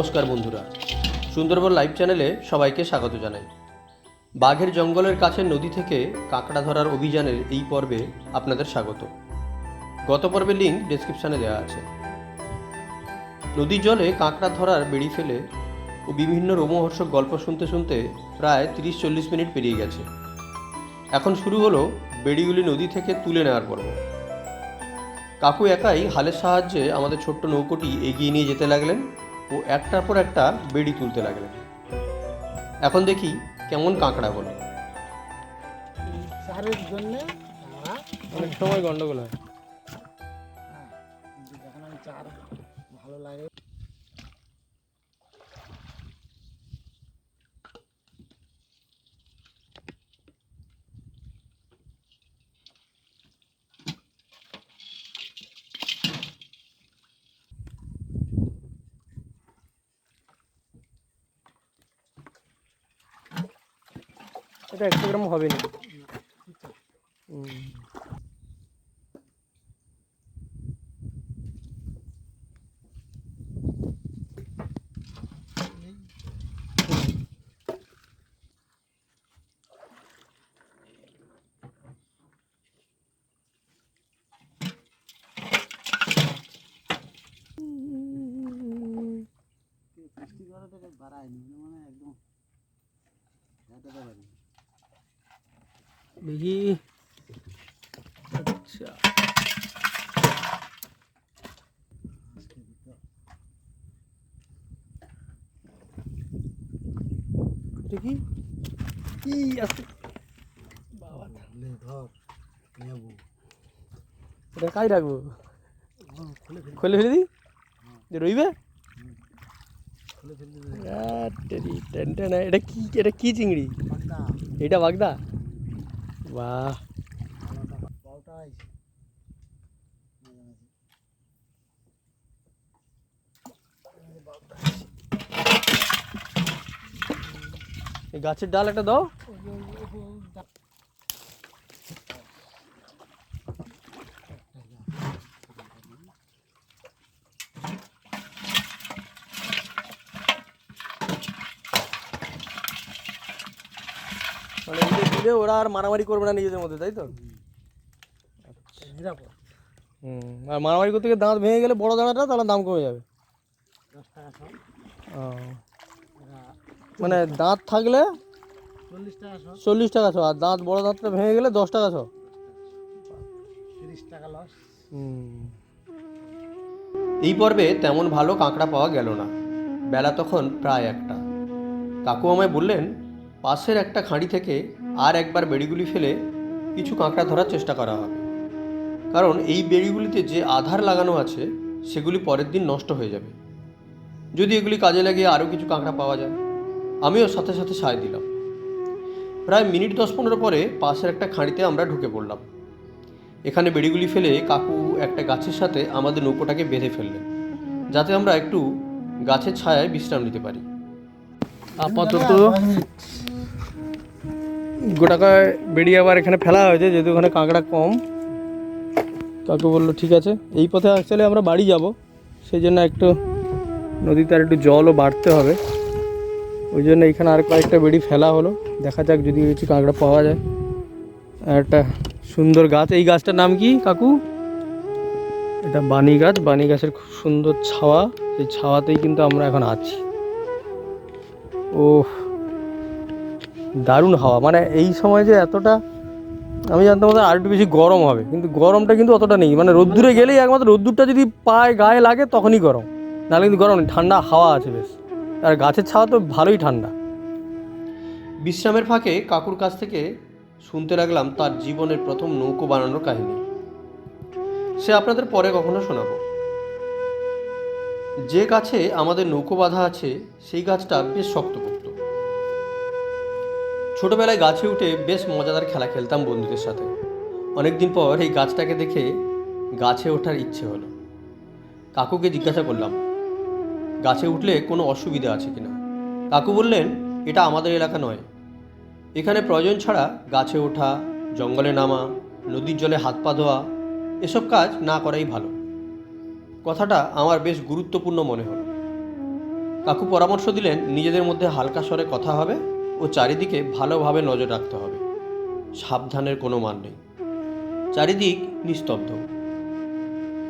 নমস্কার বন্ধুরা। সুন্দরবন লাইভ চ্যানেলে সবাইকে স্বাগত জানাই। বাঘের জঙ্গলের কাছে নদী থেকে কাঁকড়া ধরার অভিযানের এই পর্বে আপনাদের স্বাগত। গত পর্বের লিঙ্ক ডেসক্রিপশানে দেওয়া আছে। নদীর জলে কাঁকড়া ধরার বেড়ি ফেলে ও বিভিন্ন রোমহর্ষক গল্প শুনতে শুনতে প্রায় তিরিশ চল্লিশ মিনিট পেরিয়ে গেছে। এখন শুরু হলো বেড়িগুলি নদী থেকে তুলে নেওয়ার পর্ব। কাকু একাই হালের সাহায্যে আমাদের ছোট্ট নৌকোটি এগিয়ে নিয়ে যেতে লাগলেন। ও একটার পর একটা বেড়ি তুলতে লাগলেন। এখন দেখি কেমন কাঁকড়া হলো। চারের জন্য অনেক সময় গন্ডগোল হয়। যখন আমি চার ভালো লাগে এটা একশো গ্রাম হবে না বাড়ায়নি মানে একদম ঘাটাতে পারি দেখি। আচ্ছা। এটা কি? আছে? বাবা লে ধর নেব। এটা কাই রাখব? খুলে ফেলি। খুলে ফেলে দিই? যে রইবে? এটা কি এটা কি চিংড়ি? এটা বাগদা? বাহ। বারোটা এই গাছের ডাল একটা দাও। দিলে ওরা আর মারামারি করবে না নিজেদের মধ্যে তাই তো? হুম আর মারামারি করতে গিয়ে দাঁত ভেঙে গেলে বড় দাঁড়াটা তাহলে দাম কমে যাবে। মানে দাঁত থাকলে চল্লিশ টাকা ছ আর দাঁত বড় দাঁতটা ভেঙে গেলে দশ টাকা ছ এই পর্বে তেমন ভালো কাঁকড়া পাওয়া গেল না। বেলা তখন প্রায় একটা। কাকু আমায় বললেন পাশের একটা খাঁড়ি থেকে আর একবার বেড়িগুলি ফেলে কিছু কাঁকড়া ধরার চেষ্টা করা হবে। কারণ এই বেড়িগুলিতে যে আধার লাগানো আছে, সেগুলি পরের দিন নষ্ট হয়ে যাবে। যদি এগুলি কাজে লাগিয়ে আরও কিছু কাঁকড়া পাওয়া যায়, আমিও সাথে সাথে সায় দিলাম। প্রায় মিনিট দশ পনেরো পরে পাশের একটা খাঁড়িতে আমরা ঢুকে পড়লাম। এখানে বেড়িগুলি ফেলে কাকু একটা গাছের সাথে আমাদের নৌকোটাকে বেঁধে ফেললেন, যাতে আমরা একটু গাছের ছায়ায় বিশ্রাম নিতে পারি। আপাতত গোটাকায় বেরিয়ে আবার এখানে ফেলা হয়েছে, যেহেতু ওখানে কাঁকড়া কম। কাকু বলল, ঠিক আছে, এই পথে অ্যাকচুয়ালি আমরা বাড়ি যাব। সেই জন্য একটু নদীতে আর একটু জলও বাড়তে হবে। ওই জন্য এখানে আর কয়েকটা বেড়ি ফেলা হলো। দেখা যাক যদি কিছু কাঁকড়া পাওয়া যায়। একটা সুন্দর গাছ, এই গাছটার নাম কি কাকু? এটা বানি গাছ বানি গাছের খুব সুন্দর ছাওয়া। সেই ছাওয়াতেই কিন্তু আমরা এখন আছি। ও দারুণ হাওয়া। মানে এই সময় যে এতটা, আমি জানতাম আর একটু বেশি গরম হবে, কিন্তু গরমটা কিন্তু অতটা নেই। মানে রোদ্দুরে গেলেই একমাত্র রোদ্দুরটা যদি পায়ে, গায়ে লাগে, তখনই গরম। নাহলে কিন্তু গরম ঠান্ডা হাওয়া আছে বেশ। আর গাছের ছাওয়া তো ভালোই ঠান্ডা। বিশ্রামের ফাঁকে কাকুর কাছ থেকে শুনতে লাগলাম তার জীবনের প্রথম নৌকো বানানোর কাহিনী। সে আপনাদের পরে কখনো শোনাবো। যে গাছে আমাদের নৌকো বাঁধা আছে, সেই গাছটা বেশ শক্তপোক্ত। ছোটবেলায় গাছে উঠে বেশ মজাদার খেলা খেলতাম বন্ধুদের সাথে। অনেকদিন পর এই গাছটাকে দেখে গাছে ওঠার ইচ্ছে হলো। কাকুকে জিজ্ঞাসা করলাম, গাছে উঠলে কোনো অসুবিধা আছে কিনা কাকু বললেন, এটা আমাদের এলাকা নয়। এখানে প্রয়োজন ছাড়া গাছে ওঠা, জঙ্গলে নামা, নদীর জলে হাত পা ধোয়া, এসব কাজ না করাই ভালো। কথাটা আমার বেশ গুরুত্বপূর্ণ মনে হলো। কাকু পরামর্শ দিলেন নিজেদের মধ্যে হালকা স্বরে কথা হবে ও চারিদিকে ভালোভাবে নজর রাখতে হবে। সাবধানের কোনো মান নেই। চারিদিক নিস্তব্ধ।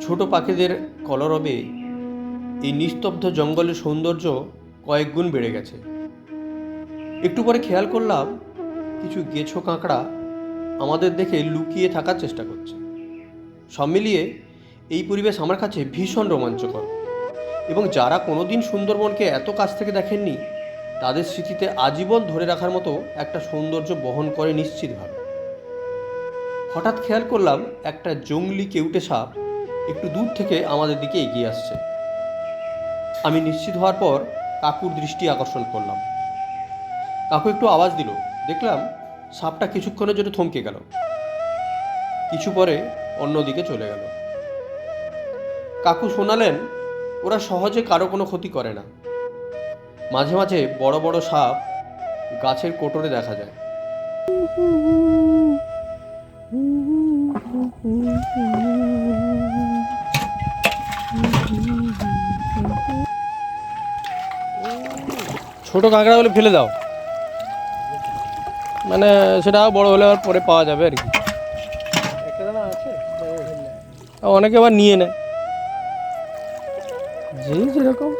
ছোট পাখিদের কলরবে এই নিস্তব্ধ জঙ্গলের সৌন্দর্য কয়েক গুণ বেড়ে গেছে। একটু পরে খেয়াল করলাম, কিছু গেছো কাঁকড়া আমাদের দেখে লুকিয়ে থাকার চেষ্টা করছে। সব মিলিয়ে এই পরিবেশ আমার কাছে ভীষণ রোমাঞ্চকর। এবং যারা কোনোদিন সুন্দরবনকে এত কাছ থেকে দেখেননি, তাদের স্মৃতিতে আজীবন ধরে রাখার মতো একটা সৌন্দর্য বহন করে নিশ্চিতভাবে। হঠাৎ খেয়াল করলাম, একটা জংলি কেউটে সাপ একটু দূর থেকে আমাদের দিকে এগিয়ে আসছে। আমি নিশ্চিত হওয়ার পর কাকুর দৃষ্টি আকর্ষণ করলাম। কাকু একটু আওয়াজ দিল। দেখলাম সাপটা কিছুক্ষণের জন্য থমকে গেল। কিছু পরে অন্যদিকে চলে গেল। কাকু শোনালেন ওরা সহজে কারও কোনো ক্ষতি করে না। মাঝে মাঝে বড় বড় সাপ গাছের কোটরে দেখা যায়। ছোট কাঁকড়া হলে ফেলে দাও। মানে সেটা বড় হলে আবার পরে পাওয়া যাবে আর কি। আর অনেকে আবার নিয়ে নেয়। যেই যেরকম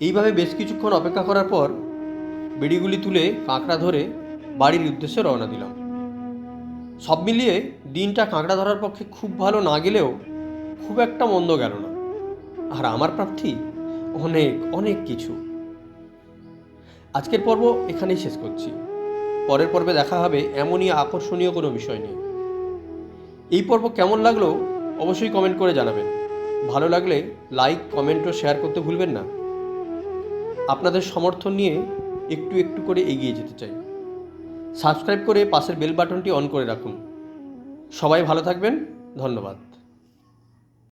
এইভাবে বেশ কিছুক্ষণ অপেক্ষা করার পর বেড়িগুলি তুলে কাঁকড়া ধরে বাড়ির উদ্দেশ্যে রওনা দিলাম। সব মিলিয়ে দিনটা কাঁকড়া ধরার পক্ষে খুব ভালো না গেলেও খুব একটা মন্দ গেল না। আর আমার প্রাপ্তি অনেক অনেক কিছু। আজকের পর্ব এখানেই শেষ করছি। পরের পর্বে দেখা হবে এমনই আকর্ষণীয় কোনো বিষয় নিয়ে। এই পর্ব কেমন লাগল অবশ্যই কমেন্ট করে জানাবেন। ভালো লাগলে লাইক, কমেন্ট ও শেয়ার করতে ভুলবেন না। আপনাদের সমর্থন নিয়ে একটু একটু করে এগিয়ে যেতে চাই। সাবস্ক্রাইব করে পাশের বেল বাটনটি অন করে রাখুন। সবাই ভালো থাকবেন। ধন্যবাদ।